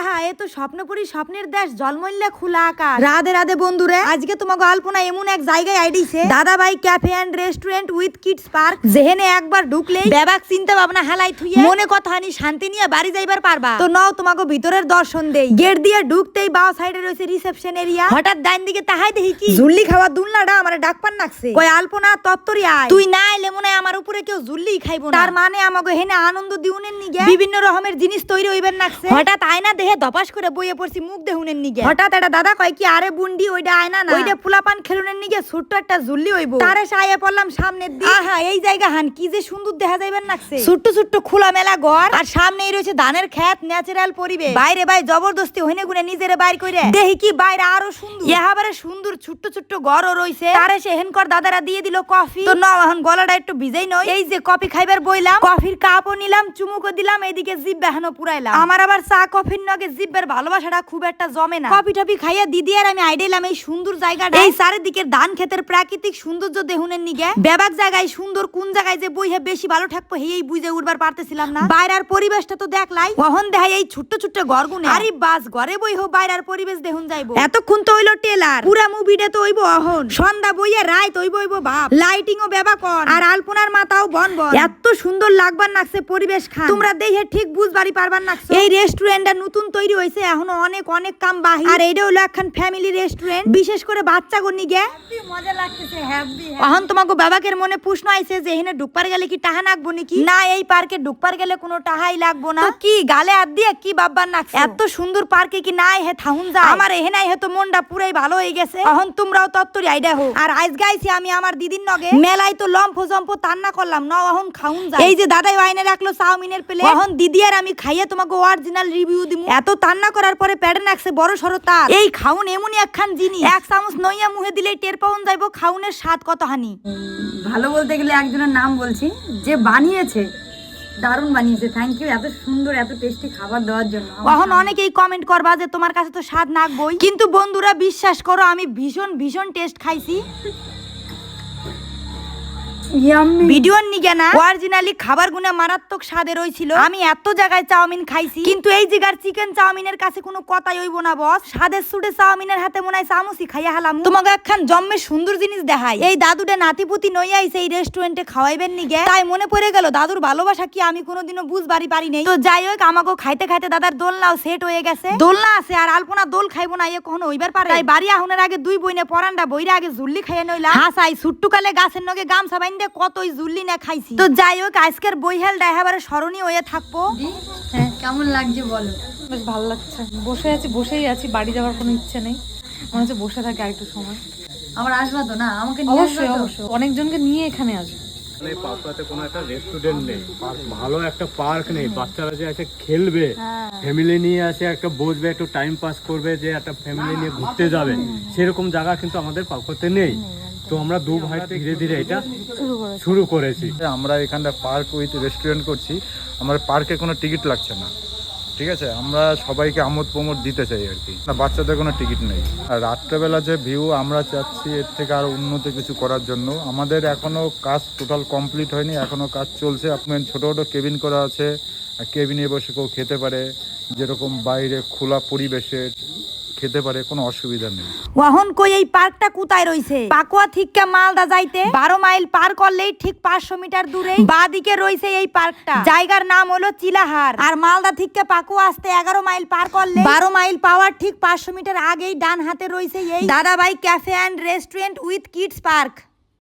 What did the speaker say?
আহা, এ তো স্বপ্নপুরী স্বপ্নের দেশ খোলা আকাশ। রাধে রাধে বন্ধুরে, আজকে তোমাকে এমন এক জায়গায় আইডিছে। Dada Bhai cafe restaurant with kids park যেহেনে একবার চিন্তা ভাবনা মনে কথা শান্তি নিয়ে বাড়ি যাইবার পারবা। তো নাও তোমাকে ভিতরের দর্শন দেই। গেট দিয়ে ঢুকতেই বাও সাইডে রয়েছে রিসেপশন এরিয়া। হঠাৎ ডাইন দিকে তাহাই দেখি কি? জুল্লি খাওয়া দুলনাটা আমার ডাকপান নাকছে। কয়, আলপনা তত্তরি আয়। তুই না এলে মনে আমার উপরে কেউ জুল্লি খাইবো না। তার মানে আমাকে হেনে আনন্দ দিউনের নিগে? বিভিন্ন রকমের জিনিস তৈরি হইবেন নাকছে। হঠাৎ আয়না দেহে ধপাস করে বইয়ে পড়ছি মুখ দেহুনের নিগে। হঠাৎ একটা দাদা কয় কি আরে বুন্ডি ওইটা আয়না না ওইটা খেলুনের নিগে ছোট্ট একটা জুল্লি হইবো। তারে পড়লাম সামনের দিকে। আহা এই জায়গা হান কি যে সুন্দর দেখা যাইবেন নাকছে। ছোট্ট ছোট্ট খোলা মেলা ঘর আর সামনেই রয়েছে ধানের খেত ন্যাচারাল পরিবেশ। বাইরে ভাই জবরদস্তি হইনে গুনে নিজেরে বাইর কইরে। দেখি কি বাইরে আরও সুন্দর। এহাবারে সুন্দর ছোট্ট ছোট্ট ঘরও রইছে। তারে দাদারা দিয়ে দিল কফি। তো নাও এখন গলাটা একটু ভিজেই নয় এই যে কফি খাইবার বইলাম। কফির কাপও নিলাম চুমুকও দিলাম এইদিকে জিভ বেহানো পুরাইলাম। আমার আবার চা কফির নগে জিব্বের ভালোবাসাটা খুব একটা জমে না। কফি টফি খাইয়া দিদি আর আমি আইডেলাম এই সুন্দর জায়গাটা। এই চারিদিকের ধান ক্ষেতের প্রাকৃতিক সৌন্দর্য দেহুনের নিগে। বেবাক জায়গায় সুন্দর কোন জায়গায় যে বইহে বেশি ভালো থাকব হেই বুঝে উঠবার পারতেছিলাম না। বাইরের পরিবেশটা তো দেখলাই। কখন দেখাই এই ছোট্ট ছোট্ট ঘরগুনে। আরে বাস ঘরে বই হো বাইরের পরিবেশ দেখুন যাইবো। এতক্ষণ তো হইল টেলার। পুরা মুভিটা তো হইবো অহন। সন্ধ্যা বইয়ে রায় তৈব হইবো বাপ। লাইটিং ও বেবা আর আলপনার মাথাও বন বন। এত সুন্দর লাগবার নাকছে পরিবেশ খান। তোমরা দেখে ঠিক বুঝবারই পারবার নাকছে। এই রেস্টুরেন্টটা নতুন তৈরি হয়েছে এখনও অনেক অনেক কাম বাহি আর এইটা হলো একখান ফ্যামিলি রেস্টুরেন্ট বিশেষ করে বাচ্চা গনি গে মজা লাগতেছে হ্যাপি এখন তোমাকে বাবাকের মনে প্রশ্ন আইছে যে এখানে গেলে কি টাহা নাকবো নাকি? না এই পার্কে গেলে কোনো টাহাই লাগবো না। কি গালে হাত দিয়ে কি বাব্বার এত সুন্দর পার্কে কি নাই হে থাউন যা আমার এহে নাই হে তো মনটা পুরাই ভালো হয়ে গেছে। এখন তোমরাও তত্তরি আইডা হো আর আজ গাইছি আমি আমার দিদির নগে। মেলায় তো লম্ফ জম্প তান্না করলাম না এখন খাউন যা এই যে দাদাই ওয়াইনে রাখল চাউমিনের প্লেট এখন দিদি আর আমি খাইয়ে তোমাকে অরিজিনাল রিভিউ দিমু। এত তান্না করার পরে প্যাডে নাকছে বড় সরো তার। এই খাউন এমনই একখান জিনিস। এক চামচ নইয়া মুহে দিলেই টের পাউন যাইবো খাউনের স্বাদ কত হানি ভালো বলতে গেলে একজনের নাম বলছি যে বানিয়েছে দারুণ বানিয়েছে থ্যাংক ইউ এত সুন্দর এত টেস্টি খাবার দেওয়ার জন্য। এখন অনেকেই কমেন্ট করবা যে তোমার কাছে তো স্বাদ নাকবই কিন্তু বন্ধুরা বিশ্বাস করো আমি ভীষণ ভীষণ টেস্ট খাইছি। ভিডিওর না অরিজিনালি খাবার মারাত্মক স্বাদে রইছিল আমি এত জায়গায় চাউমিন খাইছি। কিন্তু এই জায়গার চিকেন চাউমিনের কাছে কোনো কথাই হইব না বস স্বাদের সুটে চাউমিনের হাতে মনে হয় খাইয়া হালাম। তোমাকে একখান জম্মে সুন্দর জিনিস দেখাই। এই নাতিপুতি আইছে এই রেস্টুরেন্টে খাওয়াইবেন নিগে তাই মনে পড়ে গেল, দাদুর ভালোবাসা কি আমি কোনোদিনও বুঝবারই পারি নাই। তো যাই হোক আমাকে খাইতে খাইতে দাদার দোলনাও সেট হয়ে গেছে। দোলনা আছে, আর আলপনা দোল খাইবো না ইয়ে কখনো হইবার পারে। তাই বাড়ি আহুনের আগে দুই বইনে পরান্ডা বইরা আগে ঝুল্লি খাইয়া নইলা হাসাই সুট্টুকালে গাছের নগে গামছা কতই জুল্লি না খাইছি। তো যাই হোক আজকের বইহেল ডাইহাবারে স্মরণীয় হয়ে থাকব। হ্যাঁ কেমন লাগছে বলো? বেশ ভালো লাগছে। বসে আছি বসেই আছি বাড়ি যাওয়ার কোনো ইচ্ছে নেই। মনে হচ্ছে বসে থাকি আরেকটু সময়। আবার আসবা তো না? আমাকে নিয়ে অবশ্যই অবশ্যই। অনেকজনকে নিয়ে এখানে আসব। এখানে কোনো একটা রেস্টুরেন্ট নেই। ভালো একটা পার্ক নেই। বাচ্চারা যে আছে খেলবে। ফ্যামিলি নিয়ে আছে একটা বসবে একটু টাইম পাস করবে যে একটা ফ্যামিলি নিয়ে ঘুরতে যাবে। সেরকম জায়গা কিন্তু আমাদের পাপড়াতে নেই। তো আমরা দু ভাই ধীরে ধীরে এটা শুরু করেছি। আমরা এখানটা পার্ক উইথ রেস্টুরেন্ট করছি। আমার পার্কে কোনো টিকিট লাগছে না। ঠিক আছে? আমরা সবাইকে আমোদ প্রমোদ দিতে চাই আর কি। না বাচ্চাদের কোনো টিকিট নেই। আর রাত্রেবেলা যে ভিউ আমরা চাচ্ছি এর থেকে আরও উন্নত কিছু করার জন্য। আমাদের এখনও কাজ টোটাল কমপ্লিট হয়নি। এখনও কাজ চলছে। আপনার ছোট ছোট কেবিন করা আছে। কেবিনে বসে কেউ খেতে পারে। যেরকম বাইরে খোলা পরিবেশে। খেতে পারে, কোনো অসুবিধা নেই। ওহন কই এই পার্কটা কোথায় রইছে? পাকুয়া থিককে মালদা যাইতে বারো মাইল পার করলেই ঠিক পাঁচশো মিটার দূরে বাদিকে রইছে এই পার্কটা। জায়গার নাম হলো চিলাহার। আর মালদা থেকে পাকুয়া আসতে এগারো মাইল পার করলে বারো মাইল পাওয়ার ঠিক পাঁচশো মিটার আগেই ডান হাতে রইছে এই Dadabhai cafe and restaurant with kids park.